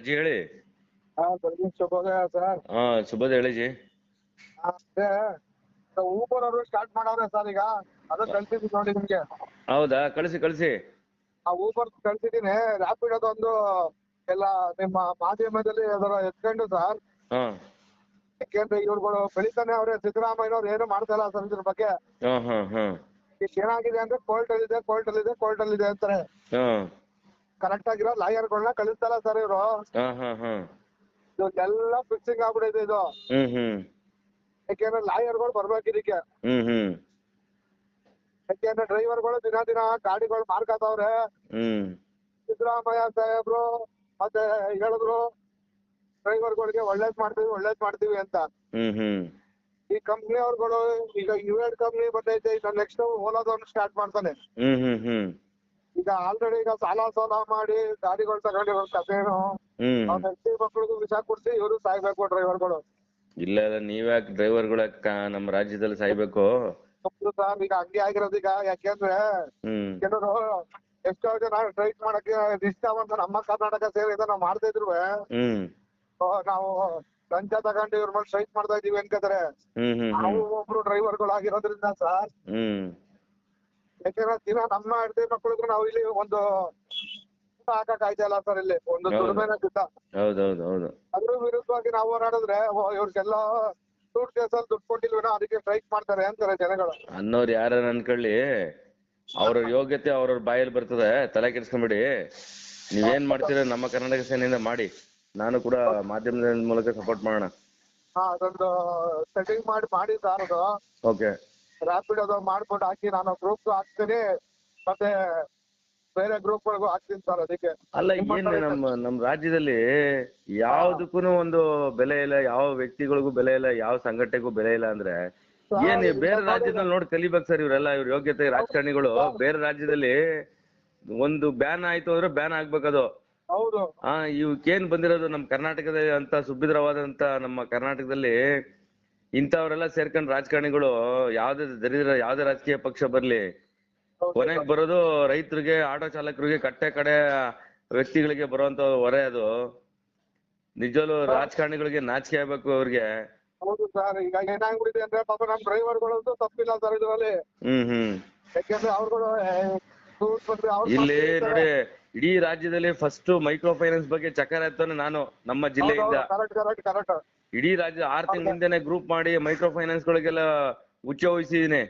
ಅಜ್ಜಿ ಹೇಳಿ. ಹಾ ಬೆಳಗಿನ ಶುಭೋದಯ ಸರ್ ಹಾ ಶುಭದ ಹೇಳಿ ಜಿ ಅದೇ ಊಬರ್ ಅವರು ಸ್ಟಾರ್ಟ್ ಮಾಡವ್ರೆ ಸರ್ ಈಗ. ಅದು ಕಳ್ಸಿದ್ವಿ ನೋಡಿ ನಿಮ್ಗೆ. ಹೌದಾ? ಕಳಿಸಿ ಕಳಿಸಿ. ಆ ಊಬರ್ ಕಳ್ಸಿದೀನಿ. ರ್ಯಾಪಿಡ್ ಅದೊಂದು ಎಲ್ಲ ನಿಮ್ಮ ಮಾಧ್ಯಮದಲ್ಲಿ ಅದರ ಎತ್ಕೊಂಡು ಸರ್ ಹಾ. ಯಾಕೆಂದ್ರೆ ಇವ್ರುಗಳು ಬೆಳಿತಾನೆ ಅವ್ರೆ. ಸಿದ್ದರಾಮಯ್ಯನವ್ರು ಏನು ಮಾಡ್ತಾ ಇಲ್ಲ ಸರ್ ಇದ್ರ ಬಗ್ಗೆ. ಹಾ ಹಾ ಹಾ. ಈಗ ಏನಾಗಿದೆ ಅಂದ್ರೆ ಕೋರ್ಟ್ ಅಲ್ಲಿ ಇದೆ ಕೋರ್ಟ್ ಅಲ್ಲಿ ಇದೆ ಕೋರ್ಟ್ ಅಲ್ಲಿ ಇದೆ ಅಂತಾರೆ. ಹಾ. ಕರೆಕ್ಟ್ ಆಗಿರೋ ಲಾಯರ್ಗಳನ್ನ ಕಳಿಸ್ತಾರ ಸರ್ ಇವರು. ಎಲ್ಲ ಫಿಕ್ಸಿಂಗ್ ಆಗ್ಬಿಟ್ಟಿದೆ ಇದು. ಯಾಕೆಂದ್ರೆ ಲಾಯರ್ಗಳು ಬರ್ಬೇಕು ಇದಕ್ಕೆ. ಯಾಕೆಂದ್ರೆ ಡ್ರೈವರ್ ಡ್ರೈವರ್ಗಳು ದಿನ ದಿನ ಗಾಡಿಗಳು ಮಾರ್ಕತಾವ್ರೆ ಸಿದ್ದರಾಮಯ್ಯ ಸಾಹೇಬ್ರು ಮತ್ತೆ ಹೇಳಿದ್ರು ಡ್ರೈವರ್ಗಳಿಗೆ ಒಳ್ಳೇದ್ ಮಾಡ್ತೀವಿ ಒಳ್ಳೇದ್ ಮಾಡ್ತೀವಿ ಅಂತ. ಈ ಕಂಪ್ನಿ ಅವ್ರುಗಳು ಈಗ ಯುಎಡ್ ಕಂಪ್ನಿ ಬರ್ತೈತೆ ಈಗ ನೆಕ್ಸ್ಟ್ ಓಲಾದವ್ನು ಸ್ಟಾರ್ಟ್ ಮಾಡ್ತಾನೆ. ಈಗ ಆಲ್ರೆಡಿ ಈಗ ಸಾಲ ಸೋಲ ಮಾಡಿ ಗಾಡಿಗಳು ತಗೊಂಡಿರೋ ಕಥೆನು ಅವ್ನ ಹೆಂಡತಿ ಮಕ್ಕಳಿಗೂ ವಿಷ ಕೊಡ್ಸಿ ಇವರು ಸಾಯ್ಬೇಕು ಡ್ರೈವರ್ಗಳು ಇಲ್ಲ ಇಲ್ಲ ನೀವ್ಯಾಕೆ ಡ್ರೈವರ್ಗಳ ನಮ್ಮ ರಾಜ್ಯದಲ್ಲಿ ಸಾಯ್ಬೇಕು? ಸರ್ ಈಗ ಹಂಗೆ ಆಗಿರೋದು ಈಗ ಯಾಕೆಂದ್ರೆ ಹ್ಮ್. ಕೆಲವರು ಎಷ್ಟೋ ಜನ ಸ್ಟ್ರೈಕ್ ಮಾಡಕ್ಕೆ ನಿಷ್ಠಾವಂತ ನಮ್ಮ ಕರ್ನಾಟಕ ಸೇವೆ ಇದನ್ನ ಮಾಡ್ತಾ ಇದ್ರು. ಹ್ಮ್. ನಾವು ಲಂಚ ತಗೊಂಡು ಇವ್ರ ಮೇಲೆ ಸ್ಟ್ರೈಕ್ ಮಾಡ್ತಾ ಇದೀವಿ ಅನ್ಕೋತಾರೆ ಹ್ಮ್ ಹ್ಮ್ ನಾವು ಒಬ್ರು ಡ್ರೈವರ್ಗಳು ಆಗಿರೋದ್ರಿಂದ ಸರ್ ಹ್ಮ್. ಯಾಕೆಂದ್ರೆ ದಿನ ನಮ್ಮ ಹೆಂಡತಿ ಮಕ್ಕಳಿಗೂ ನಾವು ಇಲ್ಲಿ ಒಂದು ಹಾಕಕ್ ಆಯ್ತಾ ಇಲ್ಲ ಸರ್ ಇಲ್ಲಿ. ಒಂದು ಹೌದು. ದುಡಿಮೆನ ಹೌದೌದು ಹೌದು. ಅದ್ರ ವಿರುದ್ಧವಾಗಿ ನಾವು ಹೋರಾಡಿದ್ರೆ ಓ, ಇವ್ರಿಗೆಲ್ಲ ಸೂಟ್ ಕೇಸಲ್ಲಿ ದುಡ್ಡು ಕೊಟ್ಟಿಲ್ವೇನೋ ಅದಕ್ಕೆ ಸ್ಟ್ರೈಕ್ ಮಾಡ್ತಾರೆ ಅಂತಾರೆ ಜನಗಳು. ಅನ್ನೋರು ಯಾರ ಅನ್ಕೊಳ್ಳಿ. ಅವ್ರ ಯೋಗ್ಯತೆ ಅವ್ರವ್ರ ಬಾಯಲ್ಲಿ ಬರ್ತದೆ. ತಲೆ ಕೆಡಿಸ್ಕೊಂಬಿಡಿ. ನೀವೇನ್ ಮಾಡ್ತೀರ ನಮ್ಮ ಕರ್ನಾಟಕ ಸೇನೆಯಿಂದ ಮಾಡಿ. ನಾನು ಕೂಡ ಮಾಧ್ಯಮದ ಮೂಲಕ ಸಪೋರ್ಟ್ ಮಾಡೋಣ. ಹಾ ಅದೊಂದು ಸೆಟ್ಟಿಂಗ್ ಮಾಡಿ ಮಾಡಿ ಸರ್ ಅದು. ಓಕೆ ರ್ಯಾಪಿಡ್ ಅದು ಮಾಡ್ಕೊಂಡು ಹಾಕಿ ನಾನು ಗ್ರೂಪ್ ಹಾಕ್ತೀನಿ. ಮತ್ತೆ ಬೇರೆ ಗ್ರೂಪ್ ಗಳಿಗೂ ಹಾಕ್ತೀನಿ ಸರ್ ಅದಕ್ಕೆ. ಅಲ್ಲ ಏನ್ ನಮ್ಮ ನಮ್ಮ ರಾಜ್ಯದಲ್ಲಿ ಯಾವ್ದಕ್ಕೂ ಒಂದು ಬೆಲೆ ಇಲ್ಲ ಯಾವ ವ್ಯಕ್ತಿಗಳಿಗೂ ಬೆಲೆ ಇಲ್ಲ ಯಾವ ಸಂಘಟನೆಗೂ ಬೆಲೆ ಇಲ್ಲ ಅಂದ್ರೆ ಏನ್ ಬೇರೆ ರಾಜ್ಯದಲ್ಲಿ ನೋಡಿ ಕಲಿಬೇಕು ಸರ್ ಇವರೆಲ್ಲ ಇವ್ರ ಯೋಗ್ಯತೆ ರಾಜಕಾರಣಿಗಳು. ಬೇರೆ ರಾಜ್ಯದಲ್ಲಿ ಒಂದು ಬ್ಯಾನ್ ಆಯ್ತು ಅಂದ್ರೆ ಬ್ಯಾನ್ ಆಗ್ಬೇಕದು. ಹೌದು. ಆ ಇವಕ್ಕೇನ್ ಬಂದಿರೋದು? ನಮ್ಮ ಕರ್ನಾಟಕದಲ್ಲಿ ಅಂತ ಸುಭದ್ರವಾದಂತ ನಮ್ಮ ಕರ್ನಾಟಕದಲ್ಲಿ ಇಂಥವ್ರೆಲ್ಲ ಸೇರ್ಕೊಂಡು ರಾಜಕಾರಣಿಗಳು ಯಾವ್ದೇ ದರಿದ್ರ ಯಾವ್ದೇ ರಾಜಕೀಯ ಪಕ್ಷ ಬರ್ಲಿ ಕೊನೆಗೆ ಬರೋದು ರೈತರಿಗೆ ಆಟೋ ಚಾಲಕರಿಗೆ ಕಟ್ಟೆ ಕಡೆ ವ್ಯಕ್ತಿಗಳಿಗೆ ಬರುವಂತ ಹೊರೆ ಅದು. ನಿಜವಲ್ಲೂ ರಾಜಕಾರಣಿಗಳಿಗೆ ನಾಚಿಕೆ ಆಗ್ಬೇಕು ಅವ್ರಿಗೆ. ಹೌದು ಸರ್ ಈಗ ಏನಾಗ್ಬಿಟ್ಟಿದೆ ಅಂದ್ರೆ ಪಾಪ ನಮ್ ತಪ್ಪಿಲ್ಲ ಸರ್ ಇದರಲ್ಲಿ. ಹ್ಮ್ ಹ್ಮ್. ಯಾಕೆಂದ್ರೆ ಅವ್ರುಗಳು ಇಲ್ಲಿ ನೋಡಿ ಇಡೀ ರಾಜ್ಯದಲ್ಲಿ ಫಸ್ಟ್ ಮೈಕ್ರೋ ಫೈನಾನ್ಸ್ ಬಗ್ಗೆ ಚಕರ ಎತ್ತಾನೆ ನಾನು ನಮ್ಮ ಜಿಲ್ಲೆಯಿಂದ. ಇಡೀ ರಾಜ್ಯ ಆರ್ ತಿಂಗಳ ಹಿಂದೆನೆ ಗ್ರೂಪ್ ಮಾಡಿ ಮೈಕ್ರೋ ಫೈನಾನ್ಸ್ ಗಳಿಗೆಲ್ಲ ಉಚ್ಚ ವಹಿಸಿದೀನಿ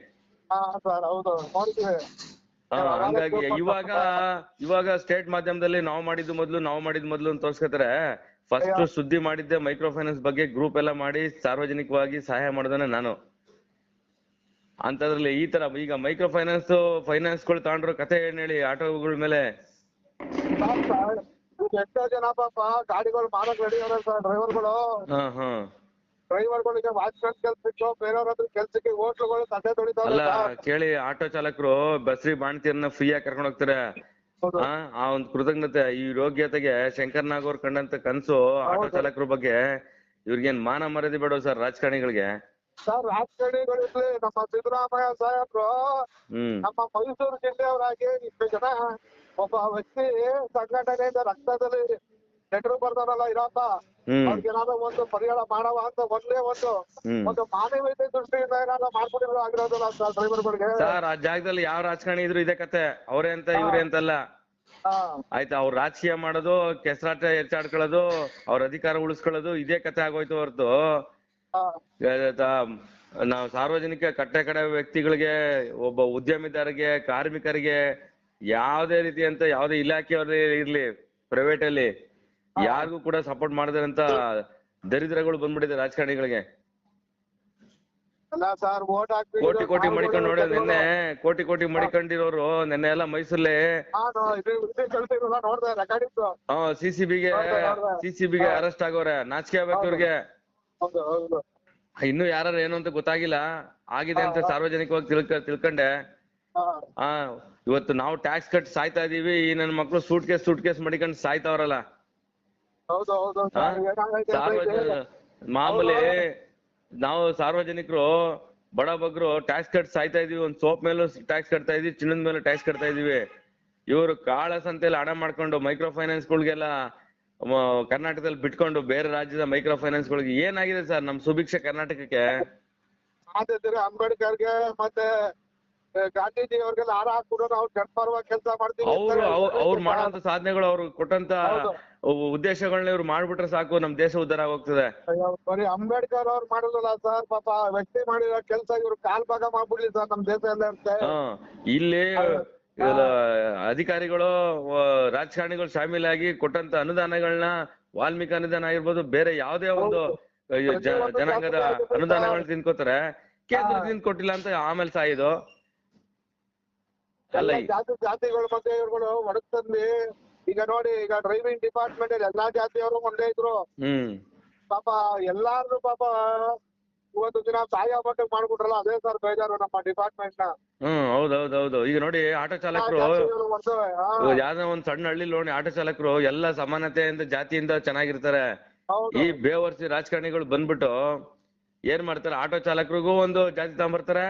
ಹಂಗಾಗಿ ಇವಾಗ ಇವಾಗ ಸ್ಟೇಟ್ ಮಾಧ್ಯಮದಲ್ಲಿ ನಾವು ಮಾಡಿದ್ದು ಮೊದ್ಲು ನಾವು ಮಾಡಿದ್ ಮೊದ್ಲು ಅಂತ ತೋರ್ಸ್ಕೊತಾರೆ. ಫಸ್ಟ್ ಸುದ್ದಿ ಮಾಡಿದ್ದೆ ಮೈಕ್ರೋ ಫೈನಾನ್ಸ್ ಬಗ್ಗೆ ಗ್ರೂಪ್ ಎಲ್ಲ ಮಾಡಿ ಸಾರ್ವಜನಿಕವಾಗಿ ಸಹಾಯ ಮಾಡಿದಾನೆ ನಾನು. ಅಂತದ್ರಲ್ಲಿ ಈ ತರ ಈಗ ಮೈಕ್ರೋ ಫೈನಾನ್ಸ್ ಫೈನಾನ್ಸ್ಗಳು ತಗೊಂಡ್ರು ಕತೆ ಏನ್ ಹೇಳಿ ಆಟೋಗಳ ಮೇಲೆ. ಈಗ ಎಷ್ಟೋ ಜನ ಪಾಪ ಗಾಡಿಗಳು ಮಾರಕ್ ರೆಡಿ ಅವ್ರೆ ಸರ್ ಡ್ರೈವರ್ಗಳು ಹಾ ಹಾ. ಡ್ರೈವರ್ಗಳಿಗೆ ವಾಚ್ಮನ್ ಕೆಲ್ಸಕ್ಕೆ ಬೇರೆಯವ್ರ ಹತ್ರ ಕೆಲ್ಸಕ್ಕೆ ಹೋಟ್ಲುಗಳು ತಂದೆ ತೊಳಿತಾವ್ರೆ ಅಲ್ಲ ಸರ್ ಕೇಳಿ ಆಟೋ ಚಾಲಕರು ಬಸ್ರಿ ಬಾಣ್ತಿಯನ್ನ ಫ್ರೀ ಆಗಿ ಕರ್ಕೊಂಡ್ ಹೋಗ್ತಾರೆ. ಹೌದು. ಆ ಆ ಒಂದ್ ಕೃತಜ್ಞತೆ ಈ ಯೋಗ್ಯತೆಗೆ ಶಂಕರ್ ನಾಗ್ ಅವ್ರ ಕಂಡಂತ ಕನ್ಸು ಆಟೋ ಚಾಲಕರ ಬಗ್ಗೆ ಇವ್ರಿಗೇನ್ ಮಾನ ಮರ್ಯಾದೆ ಬೇಡ ಸರ್ ರಾಜಕಾರಣಿಗಳಿಗೆ. ಸರ್ ರಾಜಕಾರಣಿಗಳಿರ್ಲಿ ನಮ್ಮ ಸಿದ್ದರಾಮಯ್ಯ ಸಾಹೇಬ್ರು ಹ್ಮ್. ನಮ್ಮ ಮೈಸೂರು ಜಿಲ್ಲೆಯವರಾಗಿ ಇಷ್ಟು ಜನ ಒಬ್ಬ ವ್ಯಕ್ತಿ ಸಂಘಟನೆಯಿಂದ ರಕ್ತದಲ್ಲಿ ನೆಟ್ರು ಬರ್ತಾರಲ್ಲ ಇರಪ್ಪ ಹ್ಮ್. ಅವ್ರಿಗೆ ಏನಾದ್ರು ಒಂದು ಪರಿಹಾರ ಮಾಡವ ಅಂತ ಒಂದೇ ಒಂದು ಹ್ಮ್. ಒಂದು ಮಾನವೀಯತೆ ದೃಷ್ಟಿಯಿಂದ ಏನಾದ್ರು ಮಾಡ್ಕೊಂಡಿರೋ ಆಗಿರೋದಿಲ್ಲ ಸರ್ ಡ್ರೈವರ್ಗಳಿಗೆ ಸರ್ ಆ ಜಾಗದಲ್ಲಿ ಯಾವ ರಾಜಕಾರಣಿ ಇದ್ರು ಇದೇ ಕತೆ. ಅವರೇ ಅಂತ ಇವ್ರೇ ಅಂತಲ್ಲ. ಹಾ. ಆಯ್ತಾ ಅವ್ರ ರಾಜಕೀಯ ಮಾಡೋದು ಕೆಸರಾಟ ಎಚ್ಚಾಡ್ಕೊಳ್ಳೋದು ಅವ್ರ ಅಧಿಕಾರ ಉಳಿಸ್ಕೊಳ್ಳೋದು ಇದೇ ಕತೆ ಆಗೋಯ್ತು ಹೊರತು. ನಾವು ಸಾರ್ವಜನಿಕ ಕಟ್ಟೆ ಕಡೆ ವ್ಯಕ್ತಿಗಳಿಗೆ ಒಬ್ಬ ಉದ್ಯಮಿದಾರಿಗೆ ಕಾರ್ಮಿಕರಿಗೆ ಯಾವುದೇ ರೀತಿಯಂತ ಯಾವುದೇ ಇಲಾಖೆಯವರೇ ಇರ್ಲಿ ಪ್ರೈವೇಟ್ ಅಲ್ಲಿ ಯಾರಿಗೂ ಕೂಡ ಸಪೋರ್ಟ್ ಮಾಡದಂತ ದರಿದ್ರಗಳು ಬಂದ್ಬಿಟ್ಟಿದೆ ರಾಜಕಾರಣಿಗಳಿಗೆ. ಕೋಟಿ ಕೋಟಿ ಮಡಿಕೊಂಡು ನೋಡಿ ನಿನ್ನೆ ಕೋಟಿ ಕೋಟಿ ಮಡಿಕೊಂಡಿರೋರು ನಿನ್ನೆ ಎಲ್ಲ ಮೈಸೂರಲ್ಲಿ ಸಿಸಿಬಿಗೆ ಸಿಸಿಬಿಗೆ ಅರೆಸ್ಟ್ ಆಗೋರೆ ನಾಚಿಕೆ ಆಗ್ಬೇಕು ಇವ್ರಿಗೆ. ಹೌದು ಹೌದು. ಇನ್ನು ಯಾರು ಏನು ಅಂತ ಗೊತ್ತಾಗಿಲ್ಲ. ಆಗಿದೆ ಅಂತ ಸಾರ್ವಜನಿಕವಾಗಿ ತಿಳ್ಕ ತಿಳ್ಕೊಂಡೆ. ಹಾ. ಆ ಇವತ್ತು ನಾವು ಟ್ಯಾಕ್ಸ್ ಕಟ್ ಸಾಯ್ತಾ ಇದೀವಿ. ಈ ನನ್ನ ಮಕ್ಳು ಸೂಟ್ ಕೇಸ್ ಸೂಟ್ ಕೇಸ್ ಮಡಿಕೊಂಡು ಸಾಯ್ತಾವ್ರಲ್ಲ. ಹೌದು ಹೌದು. ಆ? ಸರ್ ಏನಾಗೈತೆ ಅಂದ್ರೆ ಸಾರ್ವಜನ ಇದು- ಮಾಮೂಲಿ ನಾವು ಸಾರ್ವಜನಿಕರು ಬಡ ಬಗ್ರು ಟ್ಯಾಕ್ಸ್ ಕಟ್ ಸಾಯ್ತಾ ಇದೀವಿ. ಒಂದ್ ಸೋಪ್ ಮೇಲೂ ಟ್ಯಾಕ್ಸ್ ಕಟ್ತಾ ಇದೀವಿ. ಚಿನ್ನದ ಮೇಲೂ ಟ್ಯಾಕ್ಸ್ ಕಟ್ತಾ ಇದೀವಿ. ಇವರು ಕಾಳ ಸಂತೆಯಲ್ಲಿ ಹಣ ಮಾಡ್ಕೊಂಡು ಮೈಕ್ರೋ ಫೈನಾನ್ಸ್ ಗಳಿಗೆಲ್ಲ ಕರ್ನಾಟಕದಲ್ಲಿ ಬಿಟ್ಕೊಂಡು ಬೇರೆ ರಾಜ್ಯದ ಮೈಕ್ರೋ ಫೈನಾನ್ಸ್ ಗಳಿಗೆ ಏನಾಗಿದೆ ಸರ್ ನಮ್ ಸುಭಿಕ್ಷ ಕರ್ನಾಟಕಕ್ಕೆ? ಅಂಬೇಡ್ಕರ್ಗೆ ಮತ್ತೆ ಗಾಂಧೀಜಿ ಅವ್ರಿಗೆಲ್ಲ ಹಾರ ಹಾಕ್ಬಿಟ್ಟು ನಾವು ಜನಪರವಾಗಿ ಕೆಲಸ ಮಾಡ್ತೀವಿ ಅವ್ರು ಅವ್ರು ಮಾಡುವಂತ ಸಾಧನೆಗಳು ಅವ್ರು ಕೊಟ್ಟಂತ ಉದ್ದೇಶಗಳನ್ನ ಇವ್ರು ಮಾಡ್ಬಿಟ್ರೆ ಸಾಕು ನಮ್ ದೇಶ ಉದ್ದಾರ ಹೋಗ್ತದೆ ಅಯ್ಯೋ, ಬರೀ ಅಂಬೇಡ್ಕರ್ ಅವ್ರು ಮಾಡುದಲ್ಲ ಸರ್ ಪಾಪ ವ್ಯಕ್ತಿ ಮಾಡಿರೋ ಕೆಲಸ ಇವ್ರು ಕಾಲ್ ಭಾಗ ಮಾಡ್ಬಿಡ್ಲಿ ಸರ್ ನಮ್ ದೇಶ ಎಲ್ಲ ಇರುತ್ತೆ ಇಲ್ಲಿ ಅಧಿಕಾರಿಗಳು ರಾಜಕಾರಣಿಗಳು ಶಾಮೀಲಾಗಿ ಕೊಟ್ಟಂತ ಅನುದಾನಗಳನ್ನ ವಾಲ್ಮೀಕಿ ಅನುದಾನ ಆಗಿರ್ಬೋದು ಬೇರೆ ಯಾವ್ದೇ ಒಂದು ಜನಾಂಗದ ಅನುದಾನಗಳನ್ನ ತಿನ್ಕೋತಾರೆ. ಕೇಂದ್ರದಿಂದ ಕೊಟ್ಟಿಲ್ಲ ಅಂತ ಆಮೇಲೆ ಸಾಯಿದು. ಅಲ್ಲ ಜಾತಿ ಜಾತಿಗಳ ಮಧ್ಯೆ ಇವ್ರುಗಳು ಒಡಗ್ತಂದು ಈಗ ನೋಡಿ ಈಗ ಡ್ರೈವಿಂಗ್ ಡಿಪಾರ್ಟ್ಮೆಂಟ್ ಎಲ್ಲಾ ಜಾತಿಯವರು ಒಂದೇ ಇದ್ರು. ಹ್ಮ್. ಪಾಪ ಎಲ್ಲಾರು ಪಾಪ ಇವತ್ತು ದಿನ ಸಹಾಯ ಮಟ್ಟಕ್ಕೆ ಮಾಡ್ಬಿಟ್ರಲ್ಲ ಅದೇ ಸರ್ ಬೇಜಾರು ನಮ್ಮ ಡಿಪಾರ್ಟ್ಮೆಂಟ್ನ. ಹ್ಮ್ ಹೌದ್ ಹೌದ್ ಹೌದು ಈಗ ನೋಡಿ ಆಟೋ ಚಾಲಕರು ಯಾವ್ದೋ ಒಂದ್ ಸಣ್ಣ ಹಳ್ಳಿ ನೋಡಿ ಆಟೋ ಚಾಲಕರು ಎಲ್ಲ ಸಮಾನತೆಯಿಂದ ಜಾತಿಯಿಂದ ಚೆನ್ನಾಗಿರ್ತಾರೆ. ಈ ಬೇವರ್ಸಿ ರಾಜಕಾರಣಿಗಳು ಬಂದ್ಬಿಟ್ಟು ಏನ್ ಮಾಡ್ತಾರೆ ಆಟೋ ಚಾಲಕರಿಗೂ ಒಂದು ಜಾತಿ ತಗೊಂಬರ್ತಾರೆ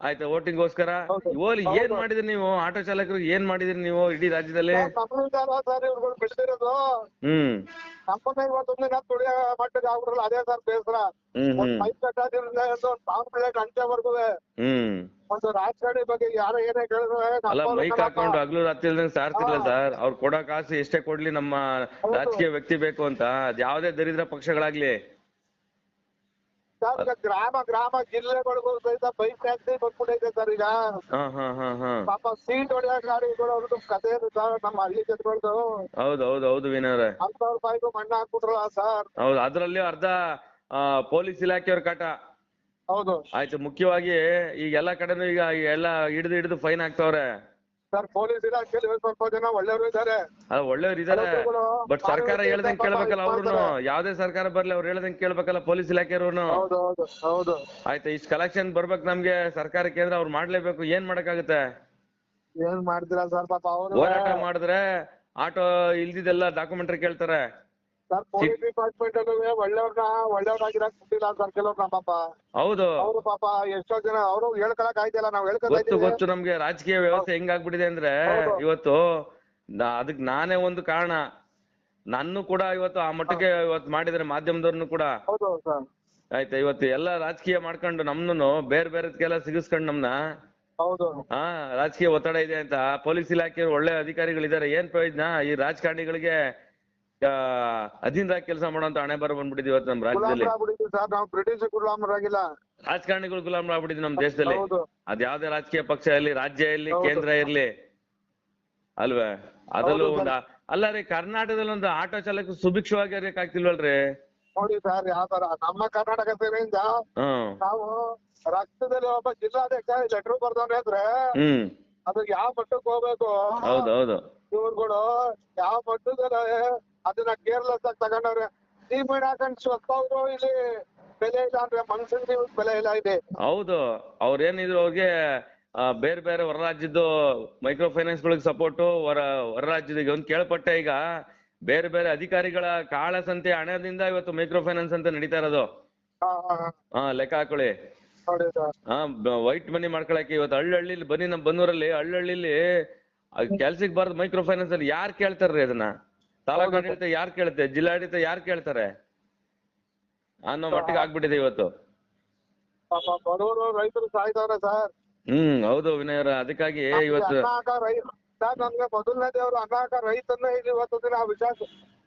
ಆಯ್ತಾ ವೋಟಿಂಗ್ಗೋಸ್ಕರ? ಗೋಸ್ಕರ ಓಲಿ ಏನ್ ಮಾಡಿದ್ರಿ ನೀವು? ಆಟೋ ಚಾಲಕರಿಗೆ ಏನ್ ಮಾಡಿದ್ರಿ ನೀವು ಇಡೀ ರಾಜ್ಯದಲ್ಲಿ? ಹ್ಮ್. ಅದೇ ಸರ್ ಬೇಸರ. ಹ್ಮ್ ಒಂದ್ ರಾಜಕಾರಣಿ ಬಗ್ಗೆ ಯಾರ ಏನೇ ಅಲ್ಲ ಮೈಕ್. ಹಾಕೊಂಡು ಹಗ್ಲು ರಾತ್ರಿ ಸಾರ್ತಿಲ್ಲ. ಸರ್. ಅವ್ರು ಕೊಡೋ ಕಾಸು ಎಷ್ಟೇ ಕೊಡ್ಲಿ ನಮ್ಮ ರಾಜಕೀಯ ವ್ಯಕ್ತಿ ಬೇಕು ಅಂತ. ಅದ್ ಯಾವ್ದೇ ದರಿದ್ರ ಪಕ್ಷಗಳಾಗ್ಲಿ. ಸರ್ ಈಗ ಗ್ರಾಮ ಗ್ರಾಮ ಜಿಲ್ಲೆಗಳಿಗೂ ಸಹಿತ ಬೈಕ್ ಟ್ಯಾಕ್ಸಿ ಬಂದ್ಬಿಟ್ಟೈತೆ ಸರ್ ಈಗ. ಹಾ ಹಾ ಹಾ ಹಾ. ಪಾಪ ಸೀಟ್ ಹೊಡೆಯೋ ಗಾಡಿಗಳು ಅವ್ರದ್ದು ಕಥೆ ಇದೆ ಸರ್ ನಮ್ಮ ಹಳ್ಳಿ ಜನಗಳದ್ದು ಹೌದು ಹೌದು ಹೌದು ವಿನಯವ್ರೆ ಅಂತವ್ರ ಬಾಯಿಗೂ ಮಣ್ಣ ಹಾಕ್ಬಿಟ್ರಲ್ಲ ಸರ್. ಹೌದು ಅದ್ರಲ್ಲಿ ಅರ್ಧ ಆ, ಪೊಲೀಸ್ ಇಲಾಖೆಯವ್ರ ಕಾಟ. ಹೌದು. ಆಯ್ತು ಮುಖ್ಯವಾಗಿ ಈಗ ಎಲ್ಲಾ ಕಡೆನೂ ಈಗ ಎಲ್ಲ ಹಿಡಿದು ಹಿಡಿದು ಫೈನ್ ಹಾಕ್ತವ್ರೆ. ಸರ್ ಪೊಲೀಸ್ ಇಲಾಖೆಯಲ್ಲಿ ಸ್ವಲ್ಪ ಜನ ಒಳ್ಳೆಯವರು ಇದ್ದಾರೆ. ಅದ್ ಒಳ್ಳೆಯವ್ರು ಇದಾರೆ ಬಟ್ ಸರ್ಕಾರ ಹೇಳ್ದಂಗ್ ಕೇಳ್ಬೇಕಲ್ಲ ಮಾಡ್ತಾರೆ. ಯಾವ್ದೇ ಸರ್ಕಾರ ಬರ್ಲಿ ಅವ್ರು ಹೇಳ್ದಂಗ್ ಕೇಳ್ಬೇಕಲ್ಲ ಪೊಲೀಸ್ ಇಲಾಖೆಯವ್ರುನು. ಹೌದು ಹೌದು ಹೌದು. ಆಯ್ತು ಇಷ್ಟ್ ಕಲೆಕ್ಷನ್ ಬರ್ಬೇಕು ನಮ್ಗೆ. ಸರ್ಕಾರಕ್ಕೆ ಅಂದ್ರೆ ಅವ್ರು ಮಾಡ್ಲೇಬೇಕು. ಏನ್ ಮಾಡಕ್ಕಾಗುತ್ತೆ? ಏನ್ ಮಾಡ್ತೀರಾ ಸರ್ ಪಾಪ ಅವರು. ಹೋರಾಟ ಮಾಡಿದ್ರೆ ಆಟೋ ಇಲ್ದಿದ್ದೆಲ್ಲ ಡಾಕ್ಯುಮೆಂಟ್ರಿ ಕೇಳ್ತಾರೆ. ಸರ್ ಪೊಲೀಸ್ ಡಿಪಾರ್ಟ್ಮೆಂಟ್ ಅಲ್ಲೂ ಒಳ್ಳೆಯವ್ರನ್ನ ಒಳ್ಳೆಯವ್ರಾಗಿರಕ್ ಬಿಟ್ಟಿಲ್ಲ ಸರ್ ಕೆಲವ್ರನ್ನ ಪಾಪ. ಹೌದು. ಅವರು ಪಾಪ ಎಷ್ಟೋ ಜನ ಅವರು ಹೇಳ್ಕೊಳಕ್ ಆಯ್ತಿಲ್ಲ ನಾವ್ ಗೊತ್ತು ನಮ್ಗೆ ರಾಜಕೀಯ ವ್ಯವಸ್ಥೆ ಹೆಂಗಾಗ್ಬಿಟ್ಟಿದೆ ಅಂದ್ರೆ ಹೌದು. ಇವತ್ತು ನಾ- ಅದಕ್ ನಾನೇ ಒಂದು ಕಾರಣ. ನನ್ನೂ ಕೂಡ ಇವತ್ತು ಆ ಮಟ್ಟಕ್ಕೆ ಇವತ್ತು ಮಾಡಿದ್ರೆ ಮಾಧ್ಯಮದವ್ರನ್ನು ಕೂಡ ಹೌದು ಸರ್. ಆಯ್ತಾ ಇವತ್ತು ಎಲ್ಲ ರಾಜಕೀಯ ಮಾಡ್ಕೊಂಡು ನಮ್ನು ಬೇರೆ ಬೇರೆದ್ಕೆಲ್ಲ ಸಿಗಿಸ್ಕೊಂಡು ನಮ್ನ ಹೌದು. ಹಾ ರಾಜಕೀಯ ಒತ್ತಡ ಇದೆ ಅಂತ. ಪೊಲೀಸ್ ಇಲಾಖೆ ಒಳ್ಳೆ ಅಧಿಕಾರಿಗಳಿದ್ದಾರೆ. ಏನ್ ಪ್ರಯೋಜನ? ಈ ರಾಜಕಾರಣಿಗಳಿಗೆ ಅಧೀನರಾಗಿ ಕೆಲಸ ಮಾಡುವಂತ ಹಣೆ ಬರ ಬಂದ್ಬಿಟ್ಟಿದೆ ಇವತ್ತು ನಮ್ಮ ರಾಜ್ಯದಲ್ಲಿ. ಸರ್ ನಾವು ಬ್ರಿಟಿಷ್ ಗುಲಾಮರಾಗಿಲ್ಲ ರಾಜಕಾರಣಿಗಳು ಗುಲಾಮ್ ಆಗ್ಬಿಟ್ಟಿದ್ವಿ ನಮ್ಮ ದೇಶದಲ್ಲಿ. ಅದ್ ಯಾವ್ದೇ ರಾಜಕೀಯ ಪಕ್ಷ ಇರ್ಲಿ ರಾಜ್ಯ ಇರ್ಲಿ ಕೇಂದ್ರ ಇರ್ಲಿ. ಅಲ್ವೇ? ಅದರಲ್ಲೂ ಒಂದು ಅಲ್ಲ ರೀ ಕರ್ನಾಟಕದಲ್ಲಿ ಒಂದು ಆಟೋ ಚಾಲಕ ಸುಭಿಕ್ಷವಾಗಿ ಆಗ್ತಿಲ್ವಲ್ರಿ ನೋಡಿ ಸರ್ ಯಾವ ತರ ನಮ್ಮ ಕರ್ನಾಟಕ ಸೇನೆಯಿಂದ ಹ್ಮ್ ನಾವು ರಕ್ತದಲ್ಲಿ ಒಬ್ಬ ಜಿಲ್ಲಾಧ್ಯಕ್ಷ ಲೆಟರ್ ಬರ್ದವ್ರೆ ಅಂದ್ರೆ ಹ್ಮ್. ಅದು ಯಾವ ಮಟ್ಟಕ್ಕೆ ಹೋಗ್ಬೇಕು? ಹೌದು ಹೌದು. ಇವ್ರುಗಳು ಯಾವ ಮಟ್ಟದಲ್ಲಿ ಅದನ್ನ ಕೇರ್ಲೆಸ್ ಆಗಿ ತಗೊಂಡವ್ರೆ ಸೀಮೆಣ್ಣೆ ಹಾಕೊಂಡು ಸ್ವತ್ತವ್ರು ಇಲ್ಲಿ ಬೆಲೆ ಇಲ್ಲ ಅಂದ್ರೆ ಮನುಷ್ಯನಿಗೆ ಬೆಲೆ ಇಲ್ಲ ಇದೆ. ಹೌದು ಅವ್ರೇನಿದ್ರು ಅವ್ರಿಗೆ ಬೇರೆ ಬೇರೆ ಹೊರ ರಾಜ್ಯದ್ದು ಮೈಕ್ರೋ ಫೈನಾನ್ಸ್ ಗಳಿಗೆ ಸಪೋರ್ಟ್ ಹೊರ ಹೊರ ರಾಜ್ಯದ ಒಂದ್ ಕೇಳ್ಪಟ್ಟೆ ಈಗ ಬೇರೆ ಬೇರೆ ಅಧಿಕಾರಿಗಳ ಕಾಳಸಂತೆ ಹಣದಿಂದ ಇವತ್ತು ಮೈಕ್ರೋ ಫೈನಾನ್ಸ್ ಅಂತ ನಡೀತಾ ಇರೋದು. ಹಾ, ಲೆಕ್ಕ ಹಾಕೊಳ್ಳಿ. ಹಾ ವೈಟ್ ಮನಿ ಮಾಡ್ಕೊಳಕ್ಕೆ ಇವತ್ತು ಹಳ್ಳಹಳ್ಳಿಲಿ ಬನ್ನಿ ನಮ್ ಬನ್ನೂರಲ್ಲಿ ಹಳ್ಳಹಳ್ಳಿಲಿ ಕೆಲ್ಸಕ್ಕೆ ಬಾರದು ಮೈಕ್ರೋ ಫೈನಾನ್ಸ್ ಅಲ್ಲಿ ಯಾರ್ ಕೇಳ್ತಾರ್ರಿ ಅದನ್ನ? ತಾಲೂಕು ಆಡಳಿತ ಯಾರ್ ಕೇಳುತ್ತೆ? ಜಿಲ್ಲಾಡಳಿತ ಯಾರ್ ಕೇಳ್ತಾರೆ? ಅನ್ನೋ ಮಟ್ಟಿಗೆ ಆಗ್ಬಿಟ್ಟಿದೆ ಇವತ್ತು. ಪಾಪ ಬಡವರು ರೈತರು ಸಾಯ್ತವ್ರೆ ಸರ್. ಹ್ಮ್ ಹೌದು ವಿನಯ್ ಅವ್ರೆ. ಅದಕ್ಕಾಗಿ ಇವತ್ತು ಅನ್ನ ಹಾಕ ರೈ ಸರ್ ನನ್ಗೆ ಮೊದಲನೇ ದೇವ್ರು ಅನ್ನ ಹಾಕ ರೈತನ್ನ ಇಲ್ಲಿ ಇವತ್ತು ದಿನ ವಿಷ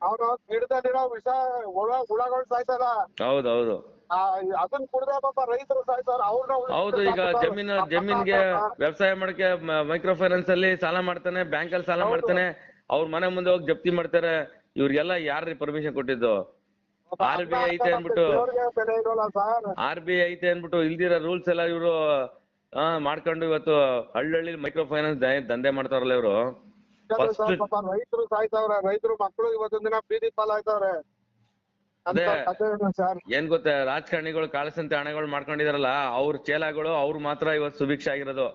ಅವನು ಗಿಡದಲ್ಲಿರೋ ವಿಷ ಹುಳ ಹುಳಗಳು ಸಾಯ್ತಾರ. ಹೌದು ಹೌದು. ಆ, ಅದನ್ನ ಕುಡ್ದೆ ಪಾಪ ರೈತರು ಸಾಯ್ತಾರ. ಅವ್ರನ್ನ ಹೌದು ಈಗ ಜಮೀನ್ ಜಮೀನ್ಗೆ ವ್ಯವಸಾಯ ಮಾಡಕ್ಕೆ ಮೈಕ್ರೋ ಫೈನಾನ್ಸ್ ಅಲ್ಲಿ ಸಾಲ ಮಾಡ್ತಾನೆ ಬ್ಯಾಂಕ್ ಅಲ್ಲಿ ಸಾಲ ಮಾಡ್ತಾನೆ. ಅವ್ರ ಮನೆ ಮುಂದೆ ಹೋಗಿ ಜಪ್ತಿ ಮಾಡ್ತಾರೆ ಇವ್ರಿಗೆಲ್ಲ ಯಾರ್ರಿ ಪರ್ಮಿಷನ್ ಕೊಟ್ಟಿದ್ದು? ಆರ್ ಬಿ ಐ ಐತೆ ಅನ್ಬಿಟ್ಟು ಬೆಲೆ ಇರೋಲ್ಲ ಸರ್ ಆರ್ ಬಿ ಐ ಐತೆ ಅನ್ಬಿಟ್ಟು ಇಲ್ದಿರೋ ರೂಲ್ಸ್ ಎಲ್ಲ ಇವರು ಮಾಡ್ಕೊಂಡು ಇವತ್ತು ಹಳ್ಳಿ ಮೈಕ್ರೋ ಫೈನಾನ್ಸ್ ದಂಧೆ ಮಾಡ್ತಾರಲ್ಲ ಇವರು? ಯಾಕಂದ್ರೆ First- ಪಾಪ ರೈತರು ಸಾಯ್ತಾವ್ರೆ ರೈತರು ಮಕ್ಕಳು ಇವತ್ತೊಂದ್ ದಿನ ಬೀದಿ ಪಾಲಾಯ್ತಾವ್ರೆ. ಅದೇ. ಸರ್ ಏನ್ ಗೊತ್ತಾ ರಾಜಕಾರಣಿಗಳು ಕಾಳಸಂತೆ ಹಣಗಳು ಮಾಡ್ಕೊಂಡಿದಾರಲ್ಲ ಅವ್ರ ಚೇಲಾಗಳು ಅವ್ರು ಮಾತ್ರ ಇವತ್ತು ಸುಭಿಕ್ಷ ಆಗಿರೋದು.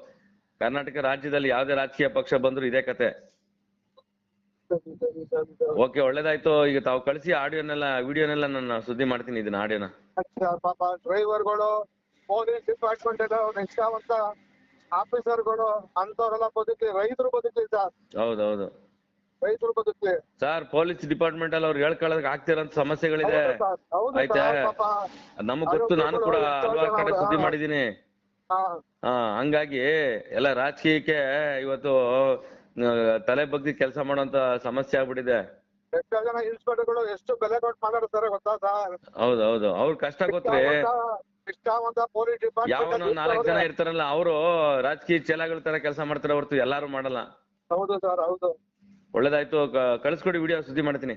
ಕರ್ನಾಟಕ ರಾಜ್ಯದಲ್ಲಿ ಯಾವ್ದೇ ರಾಜಕೀಯ ಪಕ್ಷ ಬಂದ್ರು ಇದೇ ಕತೆ. ಓಕೆ ಒಳ್ಳೇದಾಯ್ತು. ಈಗ ತಾವು ಕಳಿಸಿ ಆಡಿಯೋನೆಲ್ಲ ವಿಡಿಯೋನೆಲ್ಲ ನಾನು ಸುದ್ದಿ ಮಾಡ್ತೀನಿ ಇದನ್ನ ಆಡಿಯೋನ. ಪಾಪ ಡ್ರೈವರ್ಗಳು ಪೊಲೀಸ್ ಡಿಪಾರ್ಟ್ಮೆಂಟ್ ನಿಷ್ಠಾವಂತ ಆಫೀಸರ್ಗಳು ಅಂತವ್ರೆಲ್ಲ ಬದುಕಿ ರೈತರು ಬದುಕಿ ಸರ್. ಹೌದೌದು. ರೈತರು ಬದುಕಿ ಸರ್ ಪೊಲೀಸ್ ಡಿಪಾರ್ಟ್ಮೆಂಟ್ ಅಲ್ಲಿ ಅವ್ರು ಹೇಳ್ಕೊಳ್ಳೋದಕ್ಕೆ ಆಗ್ತಿರೋಂತ ಸಮಸ್ಯೆಗಳಿದೆ. ಆಯ್ತಾ? ನಮಗ್ ಗೊತ್ತು ನಾನು ಕೂಡ ಹಲವಾರು ಕಡೆ ಸುದ್ದಿ ಮಾಡಿದೀನಿ ಹಾ, ಹಂಗಾಗಿ ಎಲ್ಲ ರಾಜಕೀಯಕ್ಕೆ ಇವತ್ತು ತಲೆ ಬಗ್ಗಿ ಕೆಲಸ ಮಾಡುವಂತ ಸಮಸ್ಯೆ ಆಗ್ಬಿಟ್ಟಿದೆ. ಎಷ್ಟೋ ಜನ ಇನ್ಸ್ಪೆಕ್ಟರ್ಗಳು ಎಷ್ಟು ಬೆಲೆ ಕೊಟ್ಟು ಮಾತಾಡ್ತಾರೆ ಗೊತ್ತಾ ಸರ್ ಹೌದು ಹೌದು. ಅವ್ರ ಕಷ್ಟ ಗೊತ್ತ್ರಿ ನಿಷ್ಠಾವಂತ ಪೊಲೀಸ್ ಯಾವನೋ ನಾಲ್ಕು ಜನ ಡಿಪಾರ್ಟ್ಮೆಂಟ್ ಇರ್ತಾರಲ್ಲ ಅವರು ರಾಜಕೀಯ ಚೇಲಾಗಳ ತರ ಕೆಲಸ ಮಾಡ್ತಾರೆ ಹೊರತು ಎಲ್ಲಾರು ಮಾಡಲ್ಲ. ಹೌದು ಸರ್ ಹೌದು. ಒಳ್ಳೇದಾಯ್ತು ಕ- ಕಳಿಸ್ಕೊಡಿ ವಿಡಿಯೋ ಸುದ್ದಿ ಮಾಡ್ತೀನಿ.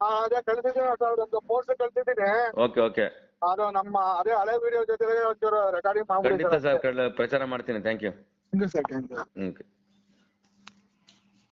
ಹಾ ಅದೇ ಕಳ್ಸಿದ್ದೀನಿ ಸರ್ ಒಂದು ಪೋಸ್ಟ್ ಕಳ್ಸಿದ್ದೀನಿ. Okay okay. ಅದು ನಮ್ಮ ಅದೇ ಹಳೆ ವಿಡಿಯೋ ಜೊತೆಗೆ ಒಂಚೂರು ರೆಕಾರ್ಡಿಂಗ್ ಖಂಡಿತ ಮಾಡ್ಬಿಡಿ ಸರ್ ಪ್ರಚಾರ ಮಾಡ್ತೀನಿ. Thank you sir okay